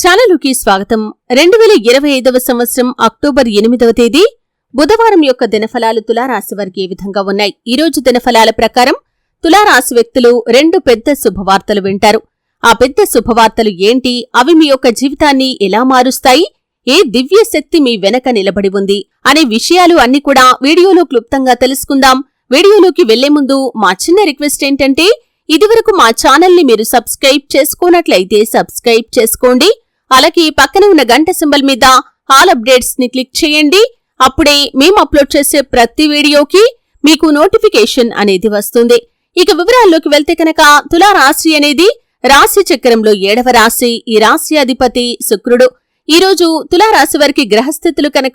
ఛానలుకి స్వాగతం. రెండు వేల ఇరవై ఐదవ సంవత్సరం అక్టోబర్ ఎనిమిదవ తేదీ. బుధవారం యొక్క దినఫలాలు తులారాశి వారికి ఏ విధంగా ఉన్నాయి. ఈ రోజు దినఫలాల ప్రకారం తులారాశి వ్యక్తులు రెండు పెద్ద శుభవార్తలు వింటారు. ఆ పెద్ద శుభవార్తలు ఏంటి? అవి మీ యొక్క జీవితాన్ని ఎలా మారుస్తాయి? ఏ దివ్య శక్తి మీ వెనక నిలబడి ఉంది? అనే విషయాలు అన్ని కూడా వీడియోలో క్లుప్తంగా తెలుసుకుందాం. వీడియోలోకి వెళ్ళే ముందు మా చిన్న రిక్వెస్ట్ ఏంటంటే ఇదివరకు మా ఛానల్ని మీరు సబ్స్క్రైబ్ చేసుకోనట్లయితే సబ్స్క్రైబ్ చేసుకోండి. అలాగే పక్కన ఉన్న గంట సింబల్ మీద ఆల్ అప్డేట్స్ని క్లిక్ చేయండి. అప్పుడే మేము అప్లోడ్ చేసే ప్రతి వీడియోకి మీకు నోటిఫికేషన్ అనేది వస్తుంది. ఇక వివరాల్లోకి వెళ్తే కనుక తులా రాశి అనేది రాశి చక్రంలో ఏడవ రాశి. ఈ రాశి అధిపతి శుక్రుడు. ఈరోజు తులా రాశి వారికి గ్రహస్థితులు కనుక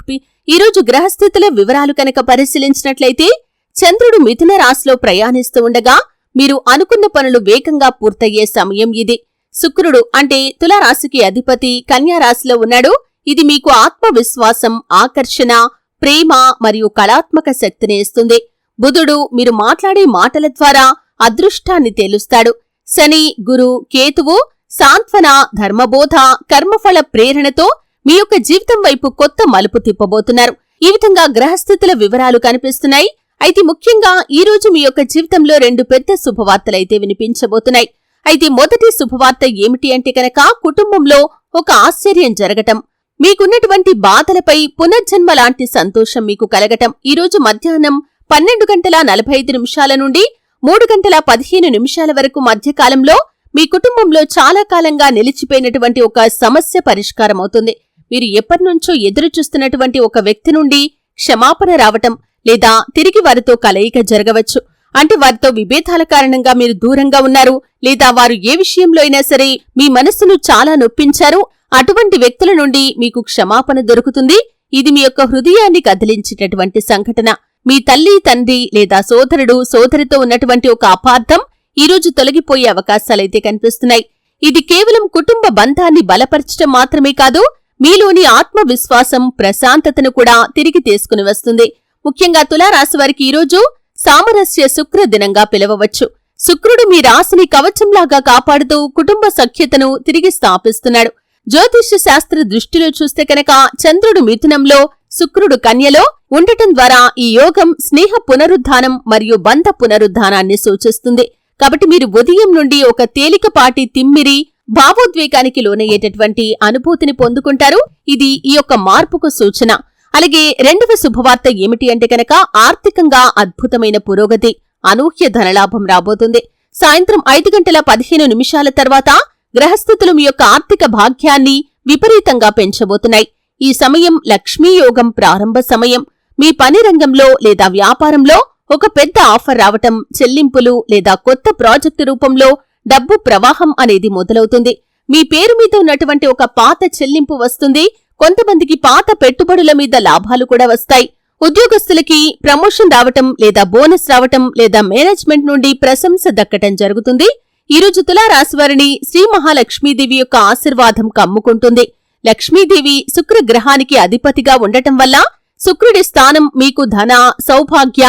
ఈ రోజు గ్రహస్థితుల వివరాలు కనుక పరిశీలించినట్లయితే చంద్రుడు మిథున రాశిలో ప్రయాణిస్తూ ఉండగా మీరు అనుకున్న పనులు వేగంగా పూర్తయ్యే సమయం ఇది. శుక్రుడు అంటే తులారాశికి అధిపతి కన్యా రాశిలో ఉన్నాడు. ఇది మీకు ఆత్మవిశ్వాసం ఆకర్షణ ప్రేమ మరియు కళాత్మక శక్తిని ఇస్తుంది. బుధుడు మీరు మాట్లాడే మాటల ద్వారా అదృష్టాన్ని తేలుస్తాడు. శని గురు కేతువు సాంత్వన ధర్మబోధ కర్మఫల ప్రేరణతో మీ యొక్క జీవితం వైపు కొత్త మలుపు తిప్పబోతున్నారు. ఈ విధంగా గ్రహస్థితుల వివరాలు కనిపిస్తున్నాయి. అయితే ముఖ్యంగా ఈ రోజు మీ యొక్క జీవితంలో రెండు పెద్ద శుభవార్తలైతే వినిపించబోతున్నాయి. అయితే మొదటి శుభవార్త ఏమిటి అంటే కనుక కుటుంబంలో ఒక ఆశ్చర్యం జరగటం. మీకున్నటువంటి బాధలపై పునర్జన్మ లాంటి సంతోషం మీకు కలగటం. ఈరోజు మధ్యాహ్నం పన్నెండు గంటల నలభై ఐదు నిమిషాల నుండి మూడు గంటల పదిహేను నిమిషాల వరకు మధ్యకాలంలో మీ కుటుంబంలో చాలా కాలంగా నిలిచిపోయినటువంటి ఒక సమస్య పరిష్కారం అవుతుంది. మీరు ఎప్పటినుంచో ఎదురు చూస్తున్నటువంటి ఒక వ్యక్తి నుండి క్షమాపణ రావటం లేదా తిరిగి వారితో కలయిక జరగవచ్చు. అంటే వారితో విభేదాల కారణంగా మీరు దూరంగా ఉన్నారు లేదా వారు ఏ విషయంలో అయినా సరే మీ మనస్సును చాలా నొప్పించారు అటువంటి వ్యక్తుల నుండి మీకు క్షమాపణ దొరుకుతుంది. ఇది మీ యొక్క హృదయాన్ని కదిలించేటటువంటి సంఘటన. మీ తల్లి తండ్రి లేదా సోదరుడు సోదరితో ఉన్నటువంటి ఒక అపార్థం ఈరోజు తొలగిపోయే అవకాశాలైతే కనిపిస్తున్నాయి. ఇది కేవలం కుటుంబ బంధాన్ని బలపరచడం మాత్రమే కాదు మీలోని ఆత్మవిశ్వాసం ప్రశాంతతను కూడా తిరిగి తీసుకుని వస్తుంది. ముఖ్యంగా తులారాశి వారికి ఈరోజు సామరస్య శుక్ర దినంగా పిలవవచ్చు. శుక్రుడు మీ రాశిని కవచంలాగా కాపాడుతూ కుటుంబ సఖ్యతను తిరిగి స్థాపిస్తున్నాడు. జ్యోతిష్య శాస్త్ర దృష్టిలో చూస్తే కనుక చంద్రుడు మిథునంలో శుక్రుడు కన్యలో ఉండటం ద్వారా ఈ యోగం స్నేహ పునరుద్ధానం మరియు బంధ పునరుద్ధానాన్ని సూచిస్తుంది. కాబట్టి మీరు ఉదయం నుండి ఒక తేలికపాటి తిమ్మిరి భావోద్వేగానికి లోనయ్యేటటువంటి అనుభూతిని పొందుకుంటారు. ఇది ఈ యొక్క మార్పుకు సూచన. అలాగే రెండవ శుభవార్త ఏమిటి అంటే కనుక ఆర్థికంగా అద్భుతమైన పురోగతి అనూహ్య ధనలాభం రాబోతుంది. సాయంత్రం ఐదు గంటల పదిహేను నిమిషాల తర్వాత గ్రహస్థితులు మీ యొక్క ఆర్థిక భాగ్యాన్ని విపరీతంగా పెంచబోతున్నాయి. ఈ సమయం లక్ష్మీయోగం ప్రారంభ సమయం. మీ పని రంగంలో లేదా వ్యాపారంలో ఒక పెద్ద ఆఫర్ రావటం చెల్లింపులు లేదా కొత్త ప్రాజెక్టు రూపంలో డబ్బు ప్రవాహం అనేది మొదలవుతుంది. మీ పేరు మీద ఉన్నటువంటి ఒక పాత చెల్లింపు వస్తుంది. కొంతమందికి పాత పెట్టుబడుల మీద లాభాలు కూడా వస్తాయి. ఉద్యోగస్తులకి ప్రమోషన్ రావటం లేదా బోనస్ రావటం లేదా మేనేజ్మెంట్ నుండి ప్రశంస దక్కటం జరుగుతుంది. ఈ రోజు తులారాశివారిని శ్రీ మహాలక్ష్మీదేవి యొక్క ఆశీర్వాదం కమ్ముకుంటుంది. లక్ష్మీదేవి శుక్ర గ్రహానికి అధిపతిగా ఉండటం వల్ల శుక్రుడి స్థానం మీకు ధన సౌభాగ్య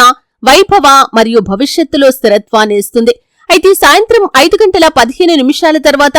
వైభవ మరియు భవిష్యత్తులో స్థిరత్వాన్ని ఇస్తుంది. అయితే సాయంత్రం ఐదు గంటల పదిహేను నిమిషాల తర్వాత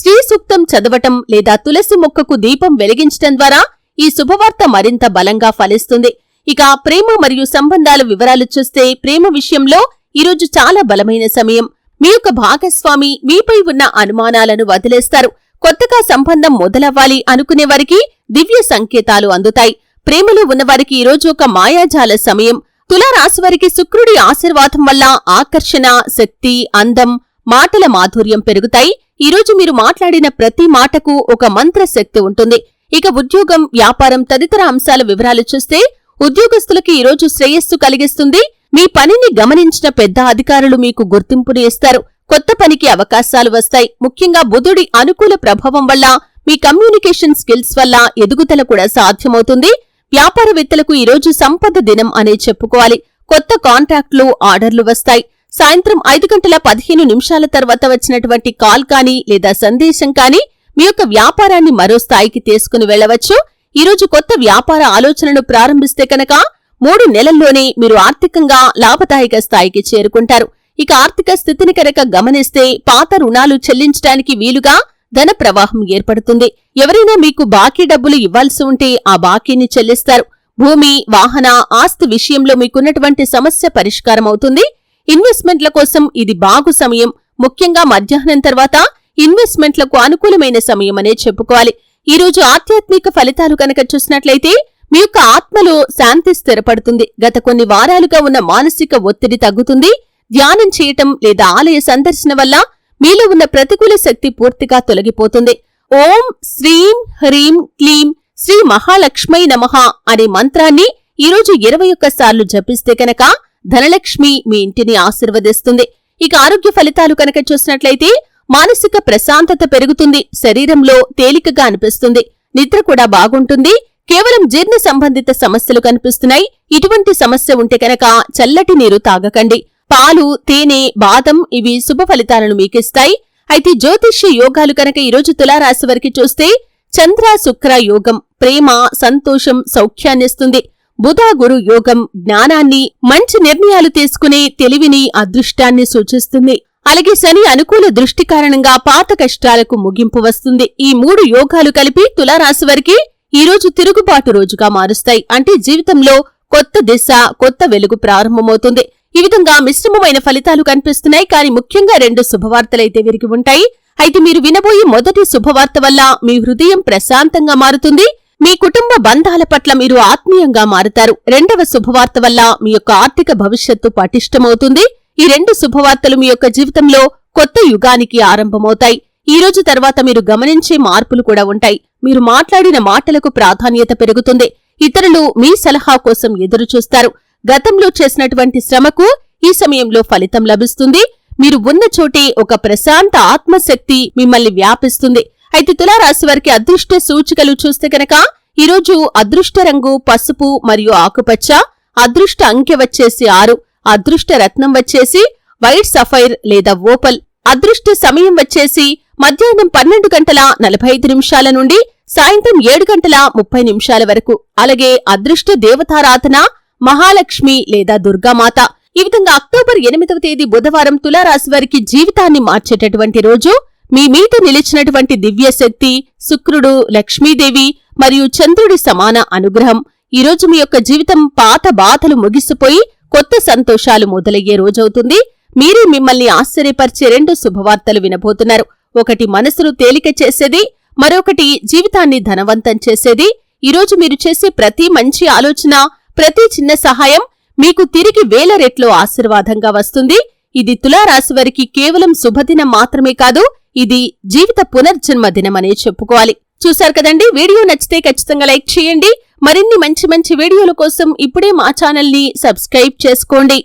శ్రీ సూక్తం చదవటం లేదా తులసి మొక్కకు దీపం వెలిగించటం ద్వారా ఈ శుభవార్త మరింత బలంగా ఫలిస్తుంది. ఇక ప్రేమ మరియు సంబంధాల వివరాలు చూస్తే ప్రేమ విషయంలో ఈరోజు చాలా బలమైన సమయం. మీ యొక్క భాగస్వామి మీపై ఉన్న అనుమానాలను వదిలేస్తారు. కొత్తగా సంబంధం మొదలవ్వాలి అనుకునే వారికి దివ్య సంకేతాలు అందుతాయి. ప్రేమలో ఉన్నవారికి ఈరోజు ఒక మాయాజాల సమయం. తులారాశివారికి శుక్రుడి ఆశీర్వాదం వల్ల ఆకర్షణ శక్తి అందం మాటల మాధుర్యం పెరుగుతాయి. ఈరోజు మీరు మాట్లాడిన ప్రతి మాటకు ఒక మంత్ర శక్తి ఉంటుంది. ఇక ఉద్యోగం వ్యాపారం తదితర అంశాల వివరాలు చూస్తే ఉద్యోగస్తులకి ఈరోజు శ్రేయస్సు కలిగిస్తుంది. మీ పనిని గమనించిన పెద్ద అధికారులు మీకు గుర్తింపుని ఇస్తారు. కొత్త పనికి అవకాశాలు వస్తాయి. ముఖ్యంగా బుధుడి అనుకూల ప్రభావం వల్ల మీ కమ్యూనికేషన్ స్కిల్స్ వల్ల ఎదుగుదల కూడా సాధ్యమవుతుంది. వ్యాపారవేత్తలకు ఈరోజు సంపద దినం అనే చెప్పుకోవాలి. కొత్త కాంట్రాక్టులు ఆర్డర్లు వస్తాయి. సాయంత్రం ఐదు గంటల పదిహేను నిమిషాల తర్వాత వచ్చినటువంటి కాల్ కానీ లేదా సందేశం కానీ మీ యొక్క వ్యాపారాన్ని మరో స్థాయికి తీసుకుని వెళ్ళవచ్చు ఈరోజు కొత్త వ్యాపార ఆలోచనను ప్రారంభిస్తే కనుక మూడు నెలల్లోనే మీరు ఆర్థికంగా లాభదాయక స్థాయికి చేరుకుంటారు. ఇక ఆర్థిక స్థితిని కనుక గమనిస్తే పాత రుణాలు చెల్లించడానికి వీలుగా ధన ప్రవాహం ఏర్పడుతుంది. ఎవరైనా మీకు బాకీ డబ్బులు ఇవ్వాల్సి ఉంటే ఆ బాకీని చెల్లిస్తారు. భూమి వాహన ఆస్తి విషయంలో మీకున్నటువంటి సమస్య పరిష్కారం అవుతుంది ఇన్వెస్ట్మెంట్ల కోసం ఇది బాగు సమయం. ముఖ్యంగా మధ్యాహ్నం తర్వాత ఇన్వెస్ట్మెంట్లకు అనుకూలమైన సమయం అనే చెప్పుకోవాలి. ఈ రోజు ఆధ్యాత్మిక ఫలితాలు కనుక చూసినట్లయితే మీ యొక్క ఆత్మలో శాంతి స్థిరపడుతుంది. గత కొన్ని వారాలుగా ఉన్న మానసిక ఒత్తిడి తగ్గుతుంది. ధ్యానం చేయటం లేదా ఆలయ సందర్శన వల్ల మీలో ఉన్న ప్రతికూల శక్తి పూర్తిగా తొలగిపోతుంది. ఓం శ్రీం హ్రీం క్లీం శ్రీ మహాలక్ష్మై నమః అనే మంత్రాన్ని ఈరోజు ఇరవై ఒక్కసార్లు జపిస్తే కనుక ధనలక్ష్మి మీ ఇంటిని ఆశీర్వదిస్తుంది. ఇక ఆరోగ్య ఫలితాలు కనుక చూసినట్లయితే మానసిక ప్రశాంతత పెరుగుతుంది. శరీరంలో తేలికగా అనిపిస్తుంది. నిద్ర కూడా బాగుంటుంది. కేవలం జీర్ణ సంబంధిత సమస్యలు కనిపిస్తున్నాయి. ఇటువంటి సమస్య ఉంటే కనుక చల్లటి నీరు తాగకండి. పాలు తేనె బాదం ఇవి శుభ ఫలితాలను మీకిస్తాయి. అయితే జ్యోతిష్య యోగాలు కనుక ఈరోజు తులారాశి వారికి చూస్తే చంద్ర శుక్ర యోగం ప్రేమ సంతోషం సౌఖ్యాన్నిస్తుంది. బుధ గురు యోగం జ్ఞానాన్ని మంచి నిర్ణయాలు తీసుకునే తెలివిని అదృష్టాన్ని సూచిస్తుంది. అలాగే శని అనుకూల దృష్టి కారణంగా పాత కష్టాలకు ముగింపు వస్తుంది. ఈ మూడు యోగాలు కలిపి తులారాశి వారికి ఈ రోజు తిరుగుబాటు రోజుగా మారుస్తాయి. అంటే జీవితంలో కొత్త దిశ కొత్త వెలుగు ప్రారంభమవుతుంది. ఈ విధంగా మిశ్రమమైన ఫలితాలు కనిపిస్తున్నాయి. కానీ ముఖ్యంగా రెండు శుభవార్తలైతే విరిగి ఉంటాయి. అయితే మీరు వినబోయే మొదటి శుభవార్త వల్ల మీ హృదయం ప్రశాంతంగా మారుతుంది. మీ కుటుంబ బంధాల పట్ల మీరు ఆత్మీయంగా మారుతారు. రెండవ శుభవార్త వల్ల మీ యొక్క ఆర్థిక భవిష్యత్తు పటిష్టమవుతుంది. ఈ రెండు శుభవార్తలు మీ యొక్క జీవితంలో కొత్త యుగానికి ఆరంభమవుతాయి. ఈ రోజు తర్వాత మీరు గమనించే మార్పులు కూడా ఉంటాయి. మీరు మాట్లాడిన మాటలకు ప్రాధాన్యత పెరుగుతుంది. ఇతరులు మీ సలహా కోసం ఎదురు చూస్తారు. గతంలో చేసినటువంటి శ్రమకు ఈ సమయంలో ఫలితం లభిస్తుంది. మీరు ఉన్న చోటే ఒక ప్రశాంత ఆత్మశక్తి మిమ్మల్ని వ్యాపిస్తుంది. అయితే తులారాశి వారికి అదృష్ట సూచికలు చూస్తే కనుక ఈరోజు అదృష్ట రంగు పసుపు మరియు ఆకుపచ్చ అదృష్ట అంకె వచ్చేసి ఆరు అదృష్ట రత్నం వచ్చేసి వైట్ సఫైర్ లేదా ఓపల్ అదృష్ట సమయం వచ్చేసి మధ్యాహ్నం పన్నెండు గంటల నలభై ఐదు నిమిషాల నుండి సాయంత్రం ఏడు గంటల ముప్పై నిమిషాల వరకు. అలాగే అదృష్ట దేవతారాధన మహాలక్ష్మి లేదా దుర్గామాత. ఈ విధంగా అక్టోబర్ ఎనిమిదవ తేదీ బుధవారం తులారాశి వారికి జీవితాన్ని మార్చేటటువంటి రోజు. మీ మీద నిలిచినటువంటి దివ్యశక్తి శుక్రుడు లక్ష్మీదేవి మరియు చంద్రుడి సమాన అనుగ్రహం. ఈరోజు మీ యొక్క జీవితం పాత బాధలు ముగిసిపోయి కొత్త సంతోషాలు మొదలయ్యే రోజవుతుంది. మీరే మిమ్మల్ని ఆశ్చర్యపరిచే రెండు శుభవార్తలు వినబోతున్నారు. ఒకటి మనసును తేలిక చేసేది మరొకటి జీవితాన్ని ధనవంతం చేసేది. ఈరోజు మీరు చేసే ప్రతి మంచి ఆలోచన ప్రతి చిన్న సహాయం మీకు తిరిగి వేల రెట్లు ఆశీర్వాదంగా వస్తుంది. ఇది తులారాశి వారికి కేవలం శుభదినం మాత్రమే కాదు ఇది జీవిత పునర్జన్మ దినమనే చెప్పుకోవాలి. చూశారు కదండి? వీడియో నచ్చితే ఖచ్చితంగా లైక్ చేయండి. మరిన్ని మంచి మంచి వీడియోల కోసం ఇప్పుడే మా ఛానల్ని సబ్స్క్రైబ్ చేసుకోండి.